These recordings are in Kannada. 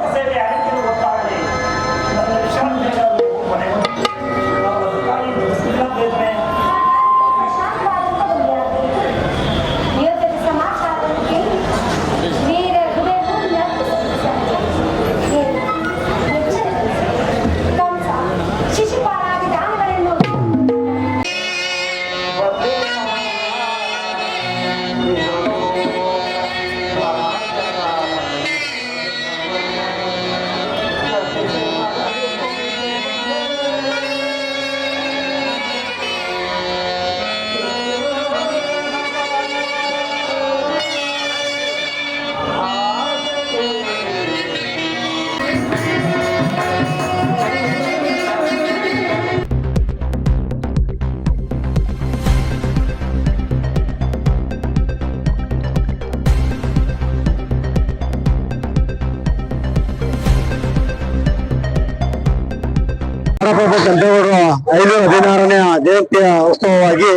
você CBF. ನಾಡಪ್ರಭು ಐದು ಹದಿನಾರನೇ ಜಯಂತಿಯ ಉತ್ಸವವಾಗಿ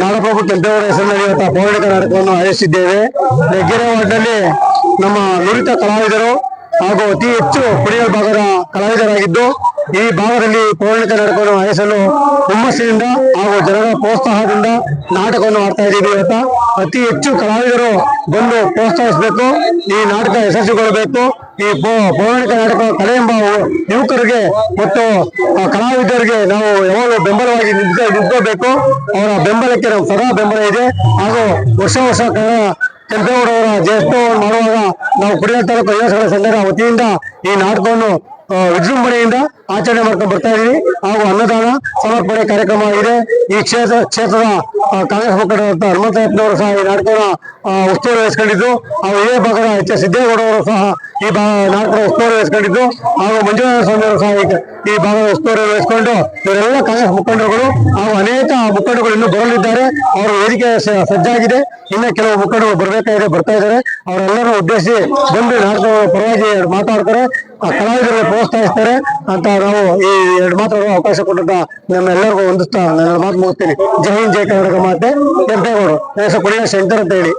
ನಾಡಪ್ರಭು ಕೆಂಪೇಗೌಡ ಹೆಸರಿನಲ್ಲಿ ಇವತ್ತು ಪೌರಾಣಿಕ ನಾಟಕವನ್ನು ಆಯೋಜಿಸಿದ್ದೇವೆ. ಹೆಗ್ಗೆರೆ ವಾರ್ಡ್ನಲ್ಲಿ ನಮ್ಮ ನುರಿತ ಕಲಾವಿದರು ಹಾಗೂ ಅತಿ ಹೆಚ್ಚು ಕುಡಿಯಲ್ ಭಾಗದ ಕಲಾವಿದರಾಗಿದ್ದು ಈ ಭಾಗದಲ್ಲಿ ಪೌರಾಣಿಕ ನಾಟಕವನ್ನು ಆಯೋಜಿಸಲು ಹುಮ್ಮಸ್ಸಿನಿಂದ ಹಾಗೂ ಜನರ ಪ್ರೋತ್ಸಾಹದಿಂದ ನಾಟಕವನ್ನು ಆಡ್ತಾ ಇದ್ದೀವಿ ಅಂತ ಅತಿ ಹೆಚ್ಚು ಕಲಾವಿದರು ಬಂದು ಪ್ರೋತ್ಸಾಹಿಸಬೇಕು, ಈ ನಾಟಕ ಯಶಸ್ವಿಗೊಳ್ಳಬೇಕು, ಈ ಪೌರಾಣಿಕ ನಾಟಕ ಕಲೆ ಎಂಬ ಯುವಕರಿಗೆ ಮತ್ತು ಕಲಾವಿದರಿಗೆ ನಾವು ಯಾವಾಗಲೂ ಬೆಂಬಲವಾಗಿ ನಿಂತ್ಕೊ ನಿಂತ್ಕೋಬೇಕು ಅವರ ಬೆಂಬಲಕ್ಕೆ ನಾವು ಸದಾ ಬೆಂಬಲ ಇದೆ. ಹಾಗೂ ವರ್ಷ ವರ್ಷ ಕನ್ನಡ ಕೆಂಪೇಗೌಡ ಅವರ ಜಯಂತ್ಯೋತ್ಸವವನ್ನು ಮಾಡುವಾಗ ನಾವು ಕುಡಿಯ ತಾಲೂಕು ಯುವಕರ ಸಂಘದ ವತಿಯಿಂದ ಈ ನಾಟಕವನ್ನು ವಿಜೃಂಭಣೆಯಿಂದ ಆಚರಣೆ ಮಾಡ್ಕೊಂಡು ಬರ್ತಾ ಇದೀವಿ ಹಾಗೂ ಅನ್ನದಾನ, ಸಮರ್ಪಣೆ ಕಾರ್ಯಕ್ರಮ ಇದೆ. ಈ ಕ್ಷೇತ್ರ, ಕ್ಷೇತ್ರದ ಕಾಂಗ್ರೆಸ್ ಮುಖಂಡರಾದ ಹನುಮಂತಯ್ಯಪ್ಪನವರು ಸಹ ಈ ನಾಟಕದ ಉಸ್ತುವಾರಿ ವಹಿಸ್ಕೊಂಡಿದ್ದು. ಹಾಗೂ ಇದೇ ಭಾಗದ ಎಚ್ ಎಸ್ ಸಿದ್ದೇಗೌಡವರು ಸಹ ಈ ಭಾಗ, ನಾಟಕದ ಉಸ್ತುವಾರಿ ವಹಿಸ್ಕೊಂಡಿದ್ದು. ಹಾಗೂ ಮಂಜುನಾಥ ಸ್ವಾಮಿ ಅವರು ಸಹ ಈ- ಭಾಗದ ಉಸ್ತುವಾರಿ ವಹಿಸಿಕೊಂಡು ಇವರೆಲ್ಲ ಕಾಂಗ್ರೆಸ್ ಮುಖಂಡರುಗಳು ಹಾಗೂ ಅನೇಕ ಮುಖಂಡರುಗಳು ಇನ್ನೂ ಬರಲಿದ್ದಾರೆ. ಅವರ ವೇದಿಕೆ ಸಜ್ಜಾಗಿದೆ. ಇನ್ನೂ ಕೆಲವು ಮುಖಂಡರು ಬರಬೇಕಾಗಿದೆ, ಬರ್ತಾ ಇದ್ದಾರೆ. ಅವರೆಲ್ಲರೂ ಉದ್ದೇಶಿಸಿ ಬಂದು ನಾಟಕ ಪರವಾಗಿ ಮಾತಾಡ್ತಾರೆ. ಕಲಾವಿದರಿಗೆ ಪ್ರೋತ್ಸಾಹಿಸ್ತಾರೆ ಅಂತ ನಾವು ಈ ಎರಡು ಮಾತಾಡುವ ಅವಕಾಶ ಕೊಟ್ಟಂತ ನಮ್ಮೆಲ್ಲರಿಗೂ ಹೊಂದಿಸ್ತಾ ನನ್ನ ಮಾತು ಮುಗಿಸ್ತೀನಿ. ಜೈ ಹಿಂದ್, ಜೈ ಕರ್ನಾಟಕ ಮಾತೆ. ಕೆಂಪೇಗೌಡರು ಶಂಕರ್ ಅಂತ ಹೇಳಿ.